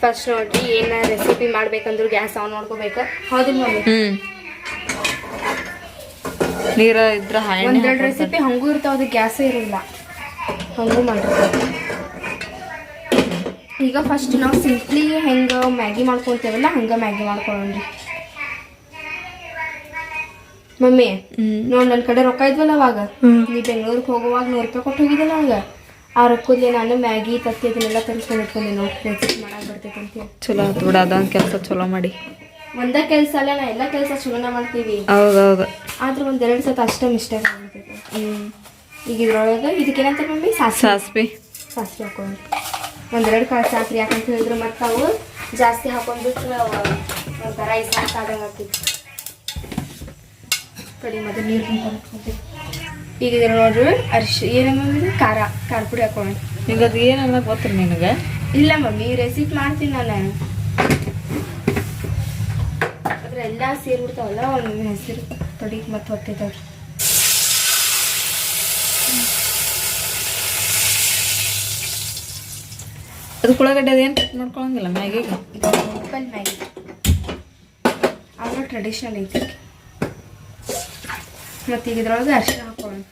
First ನೋಡ್ರಿ ಏನ recipe ಮಾಡ್ಬೇಕಂದ್ರು gas on ಮಾಡ್ಕೋಬೇಕು ಹೌದಿಲ್ಲ ಹ್ಮ್. ನೀರ ಇದ್ರ ಒಂದೆರಡು ರೆಸಿಪಿ ಹಂಗೂ ಇರ್ತಾವ ಅದು ಗ್ಯಾಸೇ ಇರಲ್ಲ. ಹಂಗೂ ಮಾಡಿರ್ತಾರೆ ಈಗ ಫಸ್ಟ್ ನಾವು ಸಿಂಪ್ಲಿ ಹೆಂಗೆ ಮ್ಯಾಗಿ ಮಾಡ್ಕೊಳ್ತೇವಲ್ಲ ಹಂಗೆ ಮ್ಯಾಗಿ ಮಾಡ್ಕೊಳ್ಳೋಣ್ರಿ. ಮಮ್ಮಿ ನೋಡ್ ನನ್ನ ಕಡೆ ರೊಕ್ಕ ಇದ್ವಲ್ಲ ಅವಾಗ. ನೀ ಬೆಂಗಳೂರಿಗೆ ಹೋಗುವಾಗ ನೂರು ರೂಪಾಯಿ ಕೊಟ್ಟು ಹೋಗಿದ್ದಲ್ಲ ನಂಗೆ ಆ ರೊಕ್ಕದ್ಲೆ ನಾನು ಮ್ಯಾಗಿ ತತ್ತಿ ಅದನ್ನೆಲ್ಲ ತರಿಸ್ಕೊಂಡು ಇಟ್ಕೊಂಡೆ ನೋಡಿ ರೆಸಿಪಿ ಮಾಡಕ್ ಬರ್ತೈತೆ ಚಲೋ ಅದು ಬಿಡ ಅದೊಂದ್ ಕೆಲಸ ಚಲೋ ಮಾಡಿ. ಒಂದ ಕೆಲಸ ಅಲ್ಲ ನಾ ಎಲ್ಲ ಕೆಲಸ ಚಲೋನ ಮಾಡ್ತೀವಿ. ಹೌದೌದು. ಆದ್ರೆ ಒಂದೆರಡು ಸತ ಅಷ್ಟೇ ಮಿಸ್ಟೇಕ್ ಆಗ್ಬಿಡ್ತೈತೆ. ಈಗ ಇದ್ರೊಳಗೆ ಇದಕ್ಕೇನಂತ ಮಮ್ಮಿ? ಸಾಸಿವೆ. ಸಾಸಿ ಸಾಸಿ ಹಾಕೊಂಡು ಒಂದೆರಡು ಕಾಳು ಸಾಕ್ರಿ ಯಾಕಂತ ಹೇಳಿದ್ರೆ ಮತ್ತೆ ಅವು ಜಾಸ್ತಿ ಹಾಕೊಂಡ್ಬಿಟ್ರೆ ಒಂಥರ ಈ ಸಾಕು ಆದಂಗೆ ಆಗ್ತೈತಿ ಕಡಿ ಮತ್ತೆ ನೀರು ಹಾಕೊಂಡ್ಬಿಡ್ತೀವಿ ಈಗ ಇದ್ರ ನೋಡ್ರಿ ಅರಿಶಿ ಇದು? ಖಾರ ಖಾರ ಪುಡಿ ಹಾಕೊಂಡು ನಿಂಗೆ ಅದು ಏನನ್ನ ಗೊತ್ತಿರ ನಿನಗೆ? ಇಲ್ಲ ಮಮ್ಮಿ ರೆಸಿಪಿ ಮಾಡ್ತೀನಿ ನಾನು. ಅದ್ರ ಎಲ್ಲ ಸೇರ್ಬಿಡ್ತಾವಲ್ಲ ಒಂದು ಹೆಸರು ತೊಡಿ ಮತ್ತೆ ಹೊತ್ತಿದ್ದಾವ್ರಿ ಅದು ಉಳ್ಳಾಗಡ್ಡೆ ಅದೇನು ಮಾಡ್ಕೊಳಂಗಿಲ್ಲ ಮ್ಯಾಗಿಗೆ ಸಿಂಪಲ್ ಮ್ಯಾಗಿ. ಅವರ ಟ್ರೆಡಿಷ್ನಲ್ ಐತಿ. ಮತ್ತು ಈಗ ಇದ್ರೊಳಗೆ ಅರಿಶಿನ ಹಾಕೊಳ್ಳೋಣ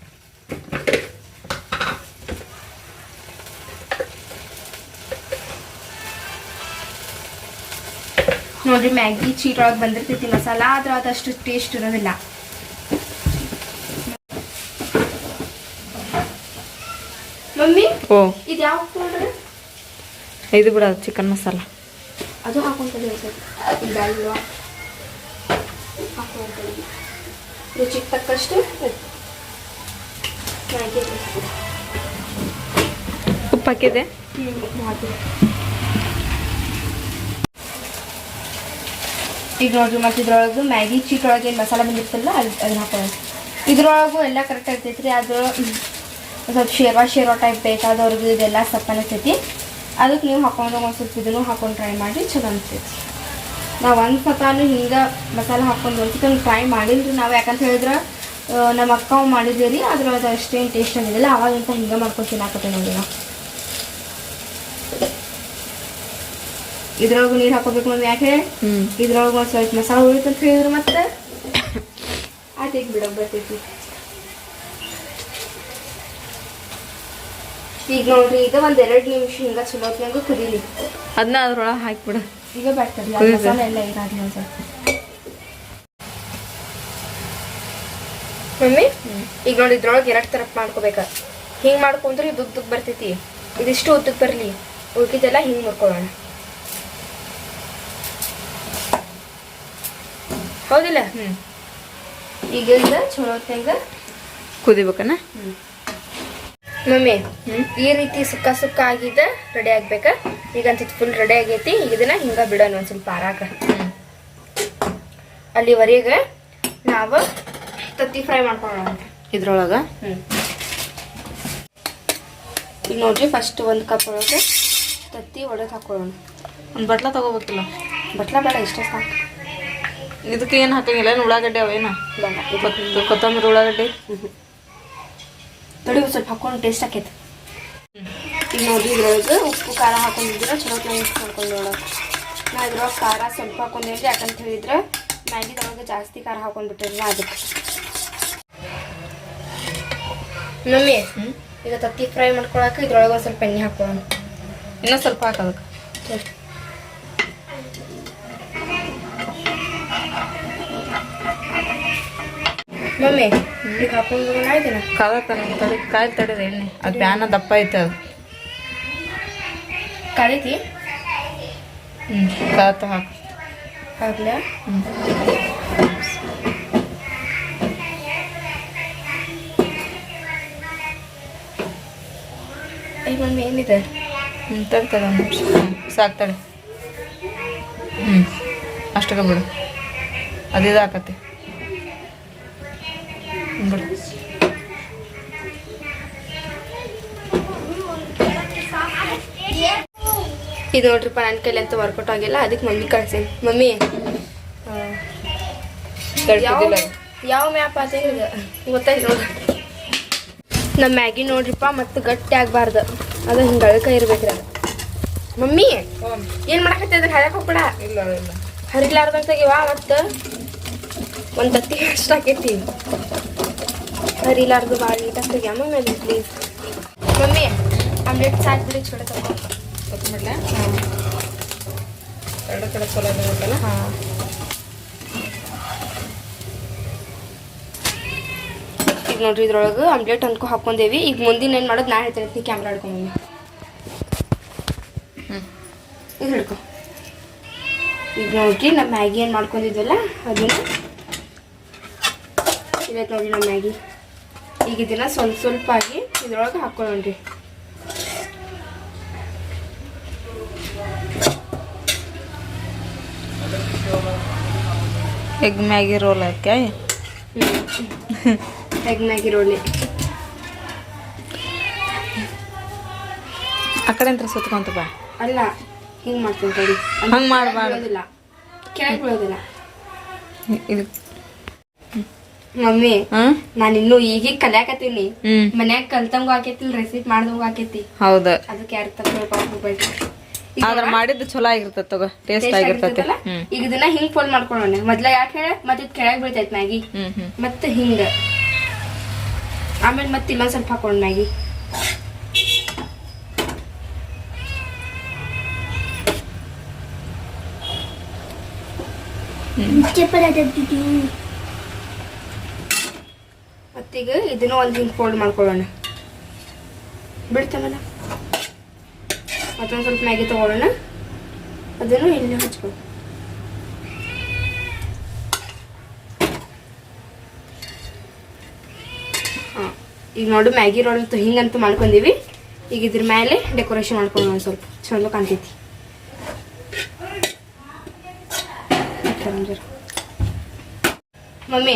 ನೋಡ್ರಿ ಮ್ಯಾಗಿ ಚೀಟ್ ಒಳಗೆ ಬಂದಿರ್ತೈತಿ ಮಸಾಲ ಆದ್ರೆ ಅದಷ್ಟು ಟೇಸ್ಟ್ ಇರೋದಿಲ್ಲ. ಮಮ್ಮಿ ಓ. ಇದು ಯಾವ ಇದು ಬಿಡ ಚಿಕನ್ ಮಸಾಲ. ಅದು ಹಾಕೊಂತದೆ ರುಚಿಗೆ ತಕ್ಕಷ್ಟು ಉಪ್ಪು ಹಾಕಿದೆ ಈಗ ನೋಡ್ರಿ ಮತ್ತೆ ಇದ್ರೊಳಗೆ ಮ್ಯಾಗಿ ಚೀಟ್ ಒಳಗೆ ಏನು ಮಸಾಲ ಬಂದಿರ್ತಲ್ಲ ಅದು ಅದನ್ನ ಹಾಕೊಳ್ಳೋದು ಇದ್ರೊಳಗೂ ಎಲ್ಲ ಕರೆಕ್ಟ್ ಆಗ್ತೈತ್ರಿ ಅದು ಹ್ಮ್, ಸ್ವಲ್ಪ ಶೇರ್ವಾ ಶೇರ್ವಾ ಟೈಪ್ ಬೇಕಾದವ್ರಿಗೆ ಇದೆಲ್ಲ ಸಪ್ಪ ಅನಿಸ್ತೈತಿ ಅದಕ್ಕೆ ನೀವು ಹಾಕೊಂಡು ಒಂದು ಸ್ವಲ್ಪ ಇದನ್ನು ಹಾಕೊಂಡು ಟ್ರೈ ಮಾಡಿ ಚಲೋ ಅನಿಸ್ತೈತಿ. ನಾವು ಒಂದು ಸತಾನು ಹಿಂಗೆ ಮಸಾಲೆ ಹಾಕೊಂಡು ಒಂದು ಸತ ಟ್ರೈ ಮಾಡಿಲ್ಲ ರೀ ನಾವು. ಯಾಕಂತ ಹೇಳಿದ್ರೆ ನಮ್ಮ ಅಕ್ಕ ಮಾಡಿದ್ವಿ ರೀ ಅದ್ರೊಳಗೆ ಅಷ್ಟೇನು ಟೇಸ್ಟ್ ಆಗಿದ್ದಿಲ್ಲ ಅವಾಗಿಂತ ಹಿಂಗೆ ಮಾಡ್ಕೊಂಡು ತಿನ್ನಾಕತ್ತೆ ನೋಡಿ ನಾವು ಇದ್ರೊಳಗೆ ನೀರು ಹಾಕೋಬೇಕು ಮಮ್ಮಿ ಯಾಕೆ? ಇದ್ರೊಳಗೆ ಒಂದು ಸ್ವಲ್ಪ ಮಸಾಲೆ ಅಂತ ಹೇಳಿದ್ರು ಮತ್ತೆ. ಆತೈತಿ ಬಿಡೋಕೆ ಬರ್ತೈತಿ. ಈಗ ನೋಡ್ರಿ ಈಗ ಒಂದ್ ಎರಡು ನಿಮಿಷ ಹಿಂಗ ಚಲೋ ಹೊತ್ನ್ಯಾಗ ಕುದೀಲಿ ಅದನ್ನ ಅದ್ರೊಳಗೆ ಹಾಕಿಬಿಡ. ಈಗ ಬರ್ತದೆ ಮಸಾಲ ಎಲ್ಲ ಒಂದ್ ಸ್ವಲ್ಪ ಮಮ್ಮಿ ಈಗ ನೋಡಿ ಇದ್ರೊಳಗೆ ಎರಡು ಥರ ಮಾಡ್ಕೋಬೇಕ. ಹಿಂಗೆ ಮಾಡ್ಕೊಂಡ್ರೆ ಇದು ಉದ್ದಕ್ಕೆ ಬರ್ತೈತಿ. ಇದಿಷ್ಟು ಉದ್ದಕ್ಕೆ ಬರಲಿ. ಉಳ್ಕಿದ್ದೆಲ್ಲ ಹಿಂಗೆ ಮುರ್ಕೊಳ್ಳೋಣ. ಹೌದಿಲ್ಲ? ಹ್ಞೂ ಈಗ ಚಲೋ ಹೊತ್ನ್ಯಾಗ ಕುದಿಬೇಕನ? ಮಮ್ಮಿ ಈ ರೀತಿ ಸುಕ್ಕ ಸುಕ್ಕ ಆಗಿದ್ದ ರೆಡಿ ಆಗ್ಬೇಕ? ಈಗ ಅಂತ ಫುಲ್ ರೆಡಿ ಆಗೈತಿ. ಈಗ ಇದನ್ನ ಹಿಂಗ ಬಿಡೋಣ ಒಂದ್ ಸ್ವಲ್ಪ ಆರಾಕ. ಅಲ್ಲಿವರೆಗೆ ನಾವು ತತ್ತಿ ಫ್ರೈ ಮಾಡ್ಕೊಳ್ಳೋಣ ಇದ್ರೊಳಗೆ? ಹ್ಮ್. ಈಗ ನೋಡ್ರಿ ಫಸ್ಟ್ ಒಂದು ಕಪ್ ಒಳಗೆ ತತ್ತಿ ಒಡೆದು ಹಾಕೊಳ್ಳೋಣ. ಒಂದು ಬಟ್ಲ ತಗೋಬೇಕಿಲ್ಲ? ಬಟ್ಲ ಬೇಡ ಇಷ್ಟೇ ಸಾಕು. ಇದಕ್ಕೆ ಏನು ಹಾಕಂಗಿಲ್ಲ ಏನು ಉಳ್ಳಾಗಡ್ಡೆ ಅವೇನ ಬೇಡ ಕೊತ್- ಕೊತ್ತಂಬರಿ ಉಳ್ಳಾಗಡ್ಡೆ? ತೊಡಿ ಸ್ವಲ್ಪ ಹಾಕೊಂಡು ಟೇಸ್ಟ್ ಆಕೈತಿ. ಈಗ ನೋಡಿ ಇದ್ರೊಳಗೆ ಉಪ್ಪು ಖಾರ ಹಾಕೊಂಡಿದ್ರೆ ಚಲೋ ಮಿಕ್ಸ್ ಮಾಡ್ಕೊಂಡು ನೋಡೋಣ ನಾ ಇದ್ರೊಳಗೆ ಖಾರ ಸ್ವಲ್ಪ ಹಾಕೊಂಡಿದ್ರಿ ಯಾಕಂತ ಹೇಳಿದ್ರೆ ಮ್ಯಾಗಿದೊಳಗೆ ಜಾಸ್ತಿ ಖಾರ ಹಾಕೊಂಡ್ಬಿಟ್ಟಿರಲ್ಲ ಅದಕ್ಕೆ. ಮಮ್ಮಿ ಹ್ಞೂ ಈಗ ತತ್ತಿ ಫ್ರೈ ಮಾಡ್ಕೊಳಕ್ಕೆ ಇದ್ರೊಳಗೆ ಒಂದು ಸ್ವಲ್ಪ ಎಣ್ಣೆ ಹಾಕೊಳ್ಳೋಣ ಇನ್ನೂ ಸ್ವಲ್ಪ ಹಾಕೋದಕ್ಕೆ ಮಮ್ಮಿ ಈಗ ಹಾಕೊಂಡು ಆಯ್ತಿನ? ಕಾದತ್ತಾನ ತಡಿ ಕಾಯಿ ತಡದ ಎಣ್ಣೆ. ಅದು ಬ್ಯಾನ ದಪ್ಪ ಐತೆ ಅದು. ಕಳಿತಿ ಹ್ಞೂ ಕಾದತ್ತ ಹಾಕು. ಹಾಕ್ಲಾ ಹ್ಞೂ ಐ ಮಮ್ಮಿ ಏನಿದೆ ಹ್ಞೂ ತಡಿ ತಡಿ ಒಂದು ನಿಮಿಷ. ಹ್ಞೂ ಸಾಕ್ತಾಳೆ ಹ್ಞೂ ಅಷ್ಟಕ್ಕೆ ಬಿಡು. ಅದು ಇದು ಹಾಕತ್ತೆ ಹ್ಞೂ ಬಿಡು. ಇದು ನೋಡ್ರಿಪ್ಪ ನನ್ನ ಕೈಲಿ ಅಂತ ವರ್ಕೌಟ್ ಆಗಿಲ್ಲ ಅದಕ್ಕೆ ಮಮ್ಮಿ ಕಳ್ಸೀನಿ. ಮಮ್ಮಿ ಯಾವ ಮ್ಯಾಪ್ ಆತ ಗೊತ್ತಾಯ್ತು ನೋಡ್ರಿ. ನಮ್ಮ ಮ್ಯಾಗಿ ನೋಡ್ರಿಪ್ಪ ಮತ್ತು ಗಟ್ಟಿ ಆಗಬಾರ್ದು. ಅದು ಹಿಂಗೆ ಅಳಕ ಇರ್ಬೇಕ್ರಿ. ಅದು ಮಮ್ಮಿ ಏನ್ ಮಾಡಕತ್ತಿದ್ರ ಹರಕ್ ಹೋಗ್ಬೇಡ. ಇಲ್ಲ ಇಲ್ಲ. ತೆಗಿವಾ ಮತ್ತ ಒಂದ್ ತತ್ತಿ ಅಷ್ಟ ಆಕೈತಿ ಹರಿಲಾರ್ದು ಭಾಳ ನೀಟಾಗಿ ತೆಗಿಯ ಮಮ್ಮಿ ಪ್ಲೀಸ್ ಮಮ್ಮಿ ಆಮ್ಲೆಟ್ ಸಾಕು ಬಿಡಿ ಚೂಡ ತಗೋ. ಕೊತ್ತಂಬರ್ಲೆ? ಎರಡು ಕಡೆ ಚಲೋ ಹಾಂ. ಈಗ ನೋಡ್ರಿ ಇದ್ರೊಳಗೆ ಆಮ್ಲೆಟ್ ಅನ್ಕೊ ಹಾಕೊಂಡೇವಿ ಈಗ ಮುಂದಿನ ಏನು ಮಾಡೋದು ನಾ ಹೇಳ್ತೀನಿ. ಕ್ಯಾಮ್ರಾ ಹಿಡ್ಕೊಂಬಮ್ಮಿ ಹ್ಞೂ ಇದು ಹಿಡ್ಕೊ. ಈಗ ನೋಡ್ರಿ ನಮ್ಮ ಮ್ಯಾಗಿ ಏನು ಮಾಡ್ಕೊಂಡಿದ್ವಲ್ಲ ಅದನ್ನ. ಇವತ್ತು ನೋಡ್ರಿ ನಮ್ಮ ಮ್ಯಾಗಿ. ಈಗ ಇದನ್ನ ಸ್ವಲ್ಪ ಸ್ವಲ್ಪ ಆಗಿ ಇದ್ರೊಳಗೆ ಹಾಕೊಳ್ಳೋಣ್ರಿ. ಎಗ್ ಮ್ಯಾಗಿ ರೋಲ್ ಹಾಕಿ ಎಗ್ ಮ್ಯಾಗಿರೋಳಿ ಆ ಕಡೆ ಅಂತ ಸುತ್ಕೊಂತ ಬಾ. ಅಲ್ಲ ಹಿಂಗ್ ಮಾಡ್ತೀನಿ ತಡಿ. ಹಂಗ್ ಮಾಡ್ಬಾರ್ದಿಲ್ಲ ಕೆಳಗೆ ಬೀಳೋದಿಲ್ಲ ಇದು ಮಮ್ಮಿ ನಾನು ಇನ್ನು ಈಗೀಗ ಕಲ್ಯಾಕತ್ತೀನಿ. ಮನ್ಯಾಗ ಕಲ್ತಂಗು ಆಕೇತಿ ರೆಸಿಪಿ ಮಾಡ್ದಂಗು ಆಕೈತಿ ಹೌದು. ಅದಕ್ಕೆ ಯಾರು ತಪ್ಪ ಆದ್ರ ಈಗ ಮಾಡಿದ್ದು ಚಲೋ ಆಗಿರ್ತದೆ ತಗೋ ಟೇಸ್ಟ್ ಆಗಿರ್ತೈತಿ. ಈಗ ಇದನ್ನ ಹಿಂಗ್ ಫೋಲ್ಡ್ ಮಾಡ್ಕೊಳ್ಳೋಣ ಮೊದ್ಲ ಯಾಕೆ ಹೇಳ ಮತ್ತೆ ಕೆಳಗ್ ಬೀಳ್ತೈತಿ ಮ್ಯಾಗಿ. ಮತ್ತೆ ಹಿಂಗ. ಆಮೇಲೆ ಮತ್ತೆ ಇನ್ನೊಂದು ಸ್ವಲ್ಪ ಹಾಕೊಂಡು ಮ್ಯಾಗಿ. ಮತ್ತೀಗ ಇದನ್ನು ಒಂದು ಹಿಂಗೆ ಫೋಲ್ಡ್ ಮಾಡ್ಕೊಳ್ಳೋಣ. ಬಿಡ್ತಾನಲ್ಲ? ಮತ್ತೊಂದು ಸ್ವಲ್ಪ ಮ್ಯಾಗಿ ತಗೊಳ್ಳೋಣ. ಅದನ್ನು ಇಲ್ಲಿ ಹಚ್ಕೊಳ್ಳೋಣ ಹಾಂ. ಈಗ ನೋಡು ಮ್ಯಾಗಿ ರೋಲ್ ಹಿಂಗಂತೂ ಮಾಡ್ಕೊಂಡೀವಿ. ಈಗ ಇದ್ರ ಮೇಲೆ ಡೆಕೋರೇಷನ್ ಮಾಡ್ಕೊಂಡು ಒಂದು ಸ್ವಲ್ಪ. ಚಲೋ ಕಾಣ್ತೈತಿ. ಮಮ್ಮಿ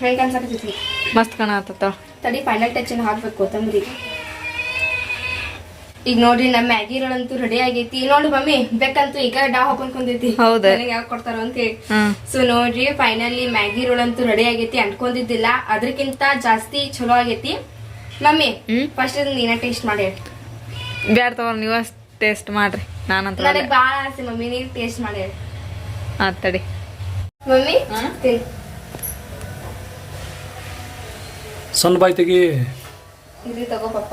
ಹೆಂಗೆ ಅನ್ಸಕತ್ತೈತಿ ಮಸ್ತ್ ಕಾಣತ್ತ ತಡಿ ಫೈನಲ್ ಟಚ್ ಹಾಕ್ಬೇಕು ಕೊತ್ತಂಬರಿ. ಈಗ ನೋಡ್ರಿ ನಮ್ಮ ಮ್ಯಾಗಿ ರೋಲ್ ಅಂತೂ ರೆಡಿ ಆಗೈತಿ. ನೋಡು ಮಮ್ಮಿ ಬೇಕಂತೂ ಈಗ ಡಾ ಹಾಕೊಂಡ್ ಹೌದು. ಹೌದಾ? ಯಾವ ಕೊಡ್ತಾರೋ ಅಂತ ಹೇಳಿ. ಸೊ ನೋಡ್ರಿ ಫೈನಲಿ ಮ್ಯಾಗಿ ರೋಲ್ ಅಂತೂ ರೆಡಿ ಆಗೈತಿ ಅನ್ಕೊಂಡಿದ್ದಿಲ್ಲ. ಅದಕ್ಕಿಂತ ಜಾಸ್ತಿ ಚಲೋ ಆಗೈತಿ. ಮಮ್ಮಿ? ಫಸ್ಟ್ ನೀನ ಟೇಸ್ಟ್ ಮಾಡಿ ಹೇಳಿ. ಬ್ಯಾಡ ತಗೋ ನೀವ ಟೇಸ್ಟ್ ಮಾಡ್ರಿ. ನಾನಂತ ನನಗೆ ಭಾಳ ಆಸೆ ಮಮ್ಮಿ ನೀವು ಟೇಸ್ಟ್ ಮಾಡಿ ಹೇಳಿ. ತಡಿ. ಮಮ್ಮಿ ಹಾ? ಸಣ್ಣ ಬಾಯ್ ತೆಗಿ. ಇದು ತಗೋ ಪಪ್ಪ.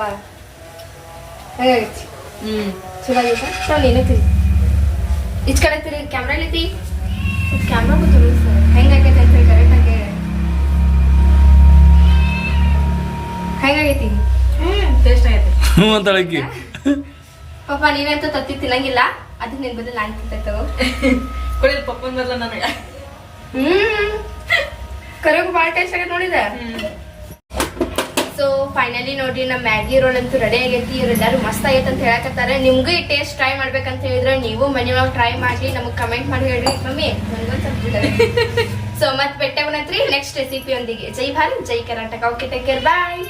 ಹೇಗಾಗೈತಿ ಹ್ಞೂ ಚಲೋ ಆಗೈತಾ ಚಲೋ ನೀನು ತಿನ್ ಈಚ್ ಕಡೆ ತಿರಿ ಕ್ಯಾಮ್ರಾ ಐತಿ ಕ್ಯಾಮ್ರಾ ಗೊತ್ತು ಹೆಂಗಾಗೈತೆ ಅಂತ ಹೇಳಿ ಕರೆಕ್ಟ್ ಆಗಿ ಹೆಂಗಾಗೈತಿ ಟೇಸ್ಟ್ ಆಗೈತೆ? ಹ್ಞೂ ಅಂತಳಕ್ಕಿ ಪಾಪ ನೀನಂತೂ ತತ್ತಿ ತಿನ್ನಂಗಿಲ್ಲ. ಅದಕ್ಕೆ ನಿನ್ ಬದಲು ನಾನು ತಿಂತ ಕೊಡಿ ಪಪ್ಪನ್ ಬರಲ್ಲ ನನಗೆ. ಹ್ಮ್. ಕರೆಗೂ ಭಾಳ ಟೇಸ್ಟ್ ಆಗೈತೆ ನೋಡಿದ. ಸೊ ಫೈನಲಿ ನೋಡಿ ನಮ್ಮ ಮ್ಯಾಗಿ ರೋಲ್ ಅಂತೂ ರೆಡಿ ಆಗೈತಿ. ಇವರೆಲ್ಲರೂ ಮಸ್ತ್ ಆಗೈತೆ ಅಂತ ಹೇಳಕತ್ತಾರೆ. ನಿಮ್ಗೂ ಈ ಟೇಸ್ಟ್ ಟ್ರೈ ಮಾಡ್ಬೇಕಂತ ಹೇಳಿದ್ರೆ ನೀವು ಮನೆಯೊಳಗೆ ಟ್ರೈ ಮಾಡಿ ನಮಗೆ ಕಮೆಂಟ್ ಮಾಡಿ ಹೇಳ್ರಿ. ಮಮ್ಮಿ. ಸೊ ಮತ್ತೆ ಬೆಟ್ಟವನತ್ರಿ ನೆಕ್ಸ್ಟ್ ರೆಸಿಪಿ ಒಂದಿಗೆ. ಜೈ ಭಾರತ್ ಜೈ Karnataka. Okay take care bye